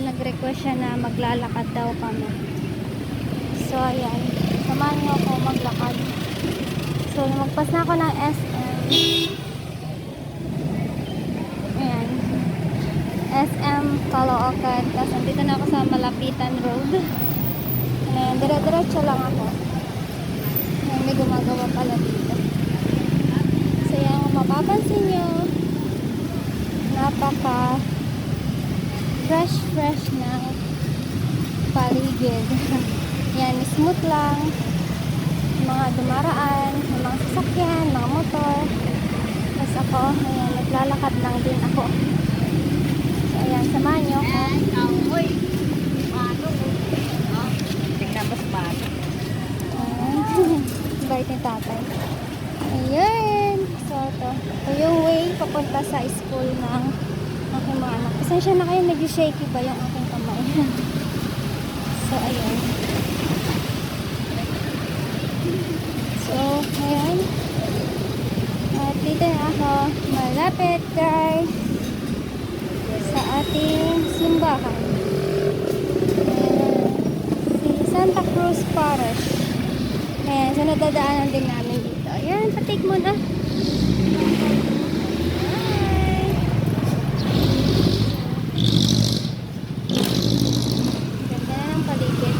nag-request siya na maglalakad daw kami. So, ayan. Samahan niyo ako maglakad. So, magpas na ako ng SM. Ayan. SM Caloocan. Tapos, nandito na ako sa Malapitan Road. Ayan, dire-diretso lang ako. Ayan, may gumagawa pala dito. So, yan, kung mapapansin nyo, napaka fresh fresh ng paligid. yan, smooth lang. Mga dumaraan, mga sasakyan, mga motor. Tapos ako, ayan, naglalakad lang din ako. So, ayan, samahan nyo ako. Tingnan mo sa. Bait ni tatay. Ayan. So, ito. Ito yung way papunta sa school ng aking mga anak. Pasensya na kayo, medyo shaky ba yung aking kamay. so, ayan. So, ayan. At dito na ako malapit kay sa ating simbahan. Ayan. Si Santa Cruz Parish. Ayan, so nadadaanan din namin dito. Ayan, patik mo na. Hi! Ganda na ng paligid.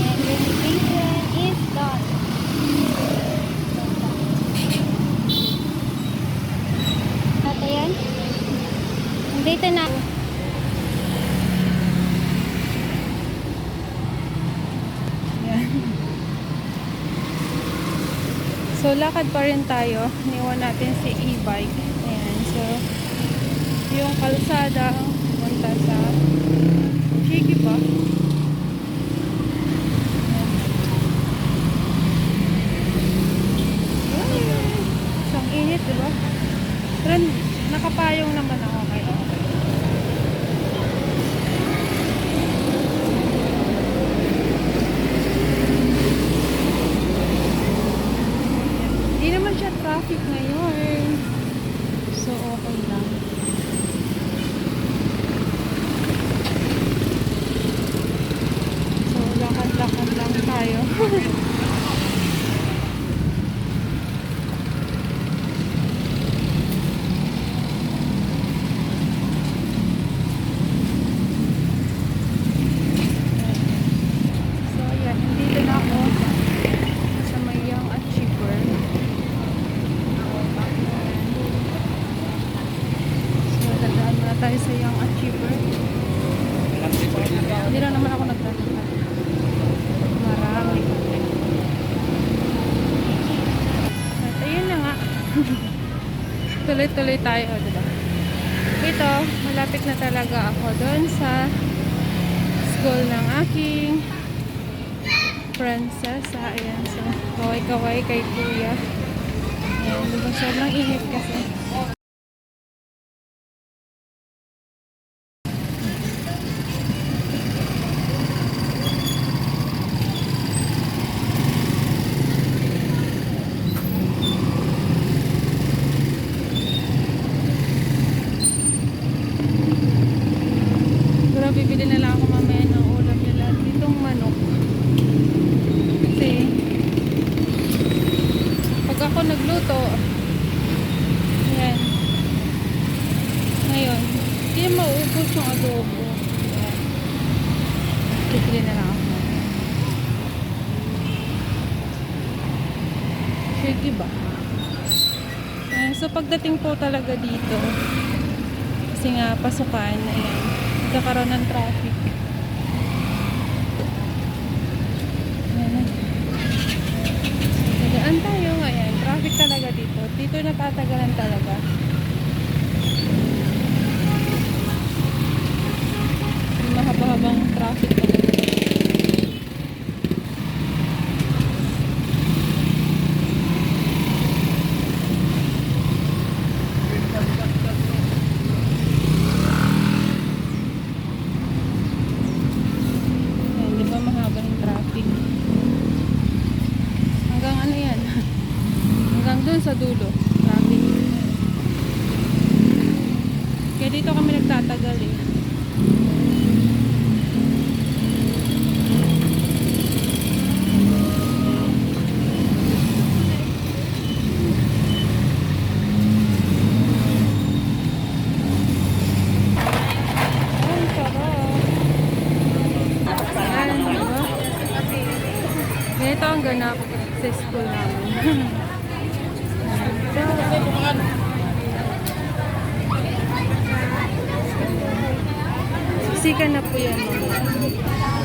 And renovation is done. At ayan, nandito na. So, lakad pa rin tayo. Niwan natin si e-bike. Ayan. So, yung kalsada punta sa Shiki pa. Isang init, di ba? Pero nakapayong naman ako kaya okay. Hindi naman siya traffic ngayon. So, okay lang. So, lakad-lakad lang tayo. so, ayan. Dito na ako sa Mayang at Cheaper. So, dadaan muna tayo sa Young Achiever. Hindi lang naman ako nagtataka. Marami. At ayun na nga. Tuloy-tuloy tayo, diba? Ito, malapit na talaga ako doon sa school ng aking princess. Ayan, so kaway-kaway kay kuya. Ayan, diba sobrang init kasi. Ako nagluto, yan. Ngayon, hindi na mauubos yung adobo. Yan. Bibili na lang ako. Shaky ba? Ayan, so pagdating po talaga dito, kasi nga pasukan, ayan, nagkakaroon ng traffic. Ayan. Nagaan tayo ngayon. Traffic dito. Dito natatagalan talaga. Yung mahaba-habang traffic talaga. Ayan, di ba mahaba yung traffic? Hanggang ano yan? Hanggang sa dulo. Traffic. Kaya dito kami nagtatagal eh. Ganito ang ganap sa school namin. Sikan na po yan.